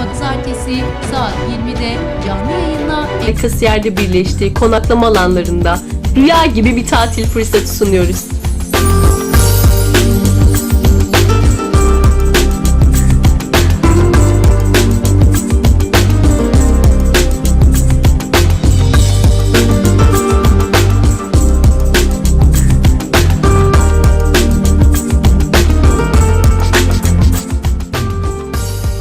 Pazartesi saat 20'de canlı yayınla kasiyerde birleştiği konaklama alanlarında rüya gibi bir tatil fırsatı sunuyoruz.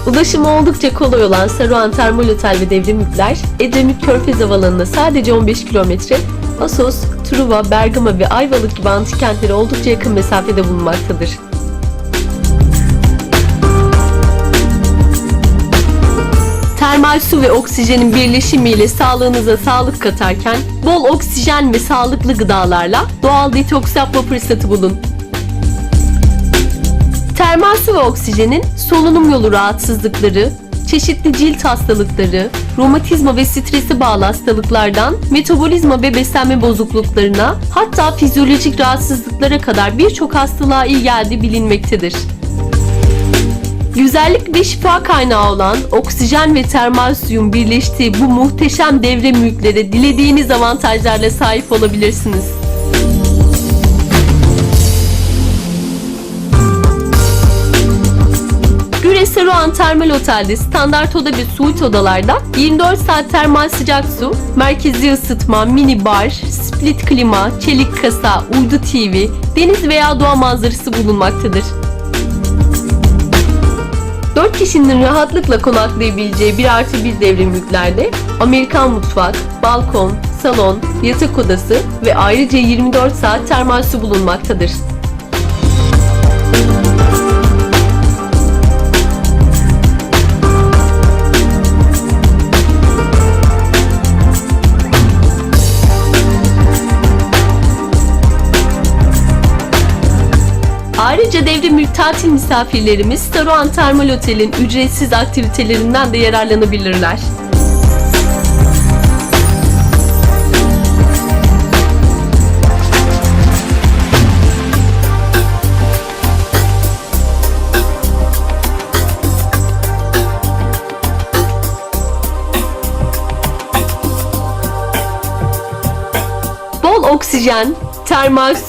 Ulaşımı oldukça kolay olan Saruhan Termal Otel ve Devrim Yükler, Edremit Körfez Havalanı'na sadece 15 kilometre, Asos, Truva, Bergama ve Ayvalık gibi antik kentlere oldukça yakın mesafede bulunmaktadır. Termal su ve oksijenin birleşimiyle sağlığınıza sağlık katarken bol oksijen ve sağlıklı gıdalarla doğal detoks yapma fırsatı bulun. Termal su ve oksijenin solunum yolu rahatsızlıkları, çeşitli cilt hastalıkları, romatizma ve stresi bağlı hastalıklardan metabolizma ve beslenme bozukluklarına hatta fizyolojik rahatsızlıklara kadar birçok hastalığa iyi geldiği bilinmektedir. Güzellik ve şifa kaynağı olan oksijen ve termal suyun birleştiği bu muhteşem devre mülklere dilediğiniz avantajlarla sahip olabilirsiniz. Saruhan Termal Otel'de standart oda ve suite odalarda 24 saat termal sıcak su, merkezi ısıtma, mini bar, split klima, çelik kasa, uydu TV, deniz veya doğa manzarası bulunmaktadır. 4 kişinin rahatlıkla konaklayabileceği 1 artı 1 devrim yüklerde Amerikan mutfak, balkon, salon, yatak odası ve ayrıca 24 saat termal su bulunmaktadır. Ayrıca devre mülk misafirlerimiz Saruhan Termal Otel'in ücretsiz aktivitelerinden de yararlanabilirler. Bol oksijen, termal